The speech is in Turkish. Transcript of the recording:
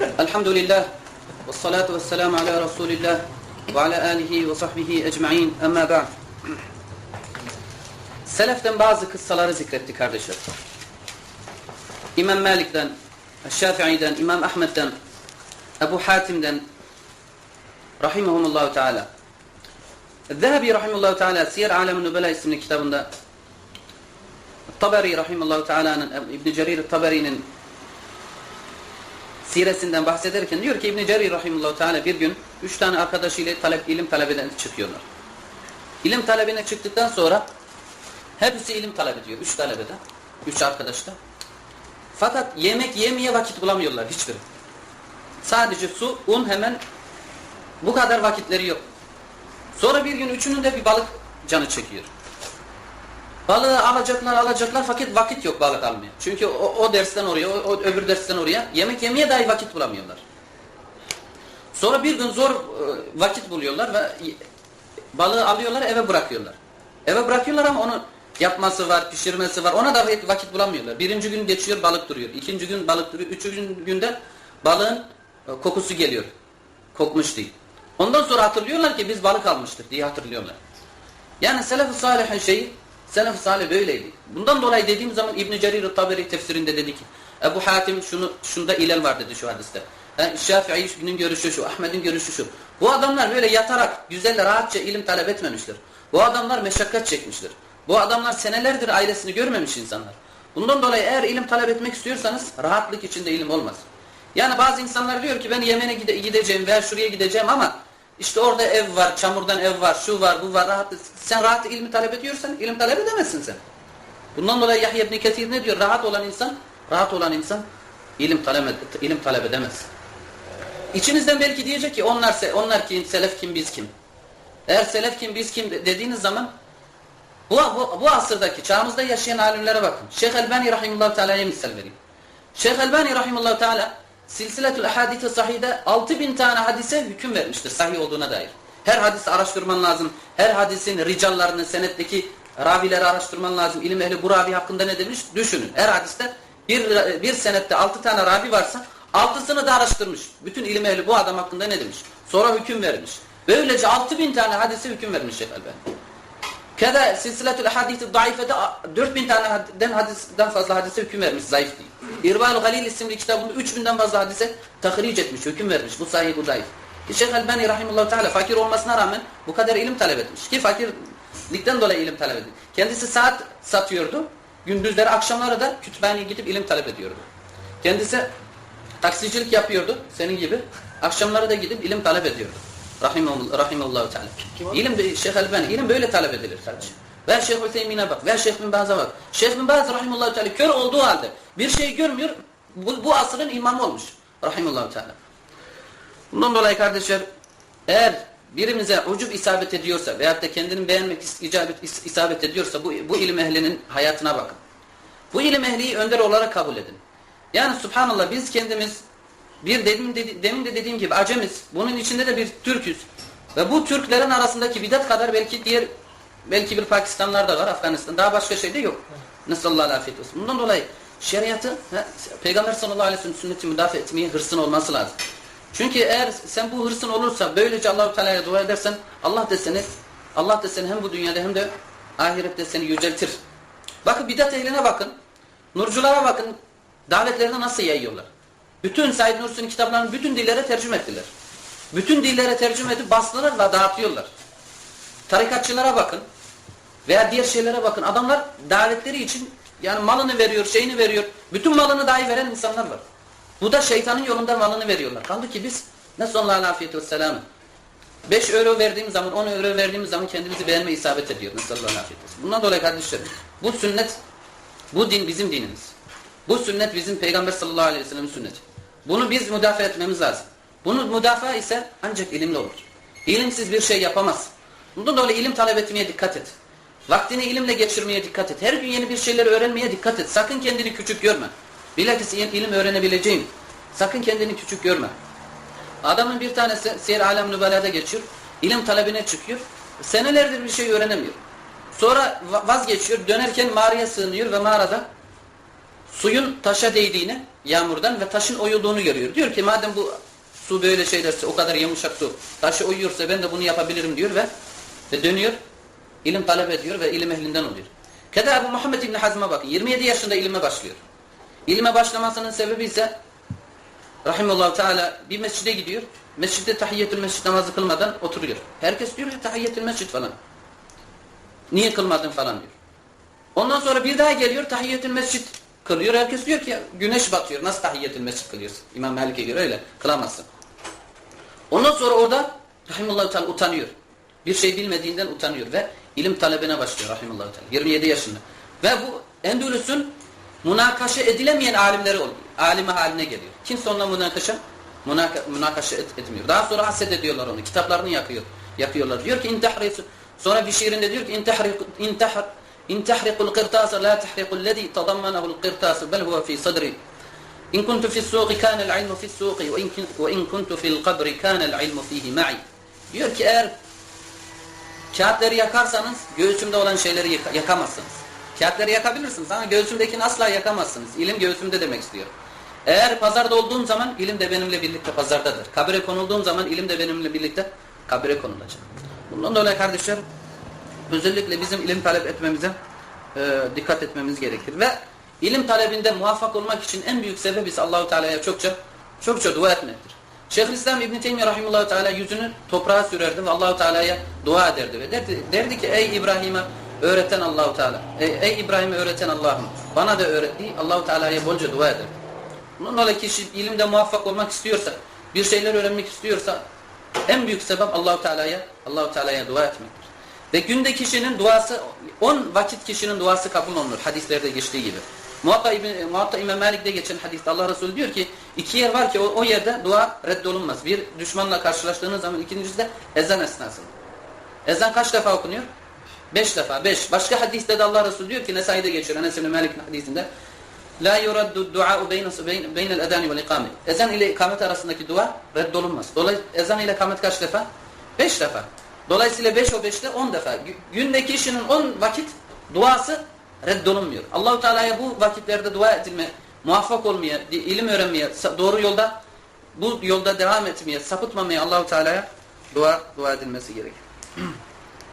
الحمد لله والصلاة والسلام على رسول الله وعلى آله وصحbihi ecmain أما بعد Seleften bazı kıssaları zikretti kardeşler. İmam Malik'ten, Şafii'den, İmam Ahmet'ten, Ebu Hatim'den Rahimahumullahu Teala. Zehebi Rahimullahu Teala Siyer Alem-i Nübela isimli kitabında Taberi Rahimullahu Teala'nın, İbn-i Cerir Taberi'nin siresinden bahsederken diyor ki İbn Cerir rahimahullahu teala bir gün üç tane arkadaşıyla talep, ilim talebeden çıkıyorlar. İlim talebine çıktıktan sonra hepsi ilim talep ediyor. Üç talebede. Üç arkadaşta. Fakat yemek yemeye vakit bulamıyorlar hiçbiri. Sadece su, un hemen bu kadar vakitleri yok. Sonra bir gün üçünün de bir balık canı çekiyor. Balığı alacaklar alacaklar fakat vakit yok balık almaya. Çünkü o, o dersten oraya, o, o öbür dersten oraya yemek yemeye dahi vakit bulamıyorlar. Sonra bir gün zor e, vakit buluyorlar ve balığı alıyorlar eve bırakıyorlar. Eve bırakıyorlar ama onu yapması var, pişirmesi var. Ona da vakit bulamıyorlar. Birinci gün geçiyor balık duruyor. İkinci gün balık duruyor. Üçüncü günde balığın e, kokusu geliyor. Kokmuş değil. Ondan sonra hatırlıyorlar ki biz balık almıştık diye hatırlıyorlar. Yani selef-i salihin şeyi, selef-i salih böyleydi. Bundan dolayı dediğim zaman İbn-i Cerir Taberi tefsirinde dedi ki, Ebu Hatim şunu, şunda ilel var dedi şu hadiste. Yani Şafii'nin görüşü şu, Ahmet'in görüşü şu. Bu adamlar böyle yatarak, güzel, rahatça ilim talep etmemişler. Bu adamlar meşakkat çekmişler. Bu adamlar senelerdir ailesini görmemiş insanlar. Bundan dolayı eğer ilim talep etmek istiyorsanız rahatlık içinde ilim olmaz. Yani bazı insanlar diyor ki ben Yemen'e gide gideceğim veya şuraya gideceğim ama işte orada ev var, çamurdan ev var, şu var, bu var. Rahat, sen rahat ilmi talep ediyorsan ilim talep edemezsin sen. Bundan dolayı Yahya ibn Ketir ne diyor? Rahat olan insan, rahat olan insan ilim talep, ilim talep edemez. İçinizden belki diyecek ki onlar onlar kim, selef kim, biz kim? Eğer selef kim, biz kim dediğiniz zaman bu, bu, bu asırdaki, çağımızda yaşayan alimlere bakın. Şeyh Elbani Rahimullah Teala'ya misal vereyim. Şeyh Elbani Rahimullah Teala Silsiletül Ahadith-i Sahih'de 6000 tane hadise hüküm vermiştir sahih olduğuna dair. Her hadisi araştırman lazım. Her hadisin ricallarını, senetteki ravileri araştırman lazım. İlim ehli bu ravi hakkında ne demiş? Düşünün. Her hadiste bir, bir senette 6 tane ravi varsa altısını da araştırmış. Bütün ilim ehli bu adam hakkında ne demiş? Sonra hüküm vermiş. Böylece 6000 tane hadise hüküm vermiş Şeyh Elbani. Keda silsiletül hadis-i daifede 4000 taneden hadisten fazla hadise hüküm vermiş zayıf değil. İrbal Galil isimli kitabında 3000'den fazla hadise tahric etmiş, hüküm vermiş. Bu sahih, bu zayıf. Şeyh Elbani rahimehullah teala fakir olmasına rağmen bu kadar ilim talep etmiş. Ki fakirlikten dolayı ilim talep ediyor. Kendisi saat satıyordu. Gündüzleri, akşamları da kütüphaneye gidip ilim talep ediyordu. Kendisi taksicilik yapıyordu senin gibi. Akşamları da gidip ilim talep ediyordu. Rahimullahu Teala. İlim Şeyh Elbani ilim böyle talep edilir kardeşim. Ver Şeyh Hüseyin'e bak, ver Şeyh bin Baz'a bak. Şeyh bin Baz rahimullahu teala kör olduğu halde bir şey görmüyor. Bu, bu asrın imamı olmuş. Rahimullahu teala. Bundan dolayı kardeşler eğer birimize ucub isabet ediyorsa veyahut da kendini beğenmek icabet, isabet ediyorsa bu, bu ilim ehlinin hayatına bakın. Bu ilim ehliyi önder olarak kabul edin. Yani subhanallah biz kendimiz bir dedim, dedi, demin de dediğim gibi acemiz. Bunun içinde de bir Türküz. Ve bu Türklerin arasındaki bidat kadar belki diğer belki bir Pakistanlar da var, Afganistan. Daha başka şey de yok. Nesallallahu afiyet olsun. Bundan dolayı şeriatı he, Peygamber sallallahu aleyhi ve sellem sünneti müdafaa etmeye hırsın olması lazım. Çünkü eğer sen bu hırsın olursa böylece Allahu Teala'ya dua edersen Allah da seni Allah da seni hem bu dünyada hem de ahirette seni yüceltir. Bakın bidat ehline bakın. Nurculara bakın. Davetlerini nasıl yayıyorlar. Bütün Said Nursi'nin kitaplarını bütün dillere tercüme ettiler. Bütün dillere tercüme edip bastılar ve dağıtıyorlar. Tarikatçılara bakın veya diğer şeylere bakın. Adamlar davetleri için yani malını veriyor, şeyini veriyor. Bütün malını dahi veren insanlar var. Bu da şeytanın yolunda malını veriyorlar. Kaldı ki biz Nesallallahu afiyet ve selamı. 5 euro verdiğimiz zaman, 10 euro verdiğimiz zaman kendimizi beğenme isabet ediyor. Afiyet olsun. Bundan dolayı kardeşlerim, bu sünnet, bu din bizim dinimiz. Bu sünnet bizim Peygamber sallallahu aleyhi ve sellem'in sünneti. Bunu biz müdafaa etmemiz lazım. Bunu müdafaa ise ancak ilimle olur. İlimsiz bir şey yapamaz. Bundan dolayı ilim talep etmeye dikkat et. Vaktini ilimle geçirmeye dikkat et. Her gün yeni bir şeyleri öğrenmeye dikkat et. Sakın kendini küçük görme. Bilakis ilim öğrenebileceğim. Sakın kendini küçük görme. Adamın bir tanesi Seyir Alem Nübela'da geçiyor. İlim talebine çıkıyor. Senelerdir bir şey öğrenemiyor. Sonra vazgeçiyor. Dönerken mağaraya sığınıyor ve mağarada suyun taşa değdiğini yağmurdan ve taşın oyulduğunu görüyor. Diyor ki madem bu su böyle şeylerse o kadar yumuşak su taşı oyuyorsa ben de bunu yapabilirim diyor ve, ve dönüyor ilim talep ediyor ve ilim ehlinden oluyor. Keda Ebu Muhammed İbni Hazm'a bakın 27 yaşında ilime başlıyor. İlime başlamasının sebebi ise Rahimullah Teala bir mescide gidiyor. Mescidde tahiyyetül mescid namazı kılmadan oturuyor. Herkes diyor ya tahiyyetül mescid falan. Niye kılmadın falan diyor. Ondan sonra bir daha geliyor tahiyyetül mescid kılıyor. Herkes diyor ki güneş batıyor. Nasıl tahiyyetül mescid kılıyorsun? İmam Malik'e göre öyle. Kılamazsın. Ondan sonra orada Rahimullah Teala utanıyor. Bir şey bilmediğinden utanıyor ve ilim talebine başlıyor Rahimullah Teala. 27 yaşında. Ve bu Endülüs'ün münakaşa edilemeyen alimleri oluyor. Alime haline geliyor. Kimse onunla münakaşa münaka, münakaşa et, etmiyor. Daha sonra haset ediyorlar onu. Kitaplarını yakıyor. Yakıyorlar. Diyor ki intahrisu sonra bir şiirinde diyor ki intahrik intahar la tahriqul lezi tadammanahu'l qirtas bel huve fi sadri. İn kuntu fi's suqi kana al-ilmu fi's suqi ve in ve in kuntu fi'l qabri kana al-ilmu fihi ma'i. Diyor ki eğer kağıtları yakarsanız göğsümde olan şeyleri yakamazsınız. Kağıtları yakabilirsiniz ama göğsümdekini asla yakamazsınız. İlim göğsümde demek istiyor. Eğer pazarda olduğum zaman ilim de benimle birlikte pazardadır. Kabire konulduğum zaman ilim de benimle birlikte kabire konulacak. Bundan dolayı kardeşler özellikle bizim ilim talep etmemize e, dikkat etmemiz gerekir. Ve ilim talebinde muvaffak olmak için en büyük sebep ise Allahu Teala'ya çokça çokça dua etmektir. Şeyhülislam İbn Teymiyye rahimehullah teala yüzünü toprağa sürerdi ve Allahu Teala'ya dua ederdi ve derdi, derdi ki ey İbrahim'e öğreten Allahu Teala. Ey, ey İbrahim'e öğreten Allah'ım bana da öğretti. Allahu Teala'ya bolca dua ederdi. Bunun kişi ilimde muvaffak olmak istiyorsa, bir şeyler öğrenmek istiyorsa en büyük sebep Allahu Teala'ya Allahu Teala'ya dua etmektir. Ve günde kişinin duası 10 vakit kişinin duası kabul olunur hadislerde geçtiği gibi. Muhatta, İbn, Muhatta İmam Malik'te geçen hadiste Allah Resulü diyor ki iki yer var ki o, o yerde dua reddolunmaz. Bir düşmanla karşılaştığınız zaman ikincisi de ezan esnasında. Ezan kaç defa okunuyor? Beş defa. Beş. Başka hadiste de Allah Resulü diyor ki Nesai'de geçiyor. Enes İbn Malik'in hadisinde La yuraddu dua'u beynel edani vel ikame. Ezan ile ikamet arasındaki dua reddolunmaz. Dolayısıyla ezan ile ikamet kaç defa? Beş defa. Dolayısıyla beş o beşte on defa. Gündeki kişinin on vakit duası reddolunmuyor. Allahu Teala'ya bu vakitlerde dua edilme, muvaffak olmaya, ilim öğrenmeye, doğru yolda bu yolda devam etmeye, sapıtmamaya Allahu Teala'ya dua dua edilmesi gerekir.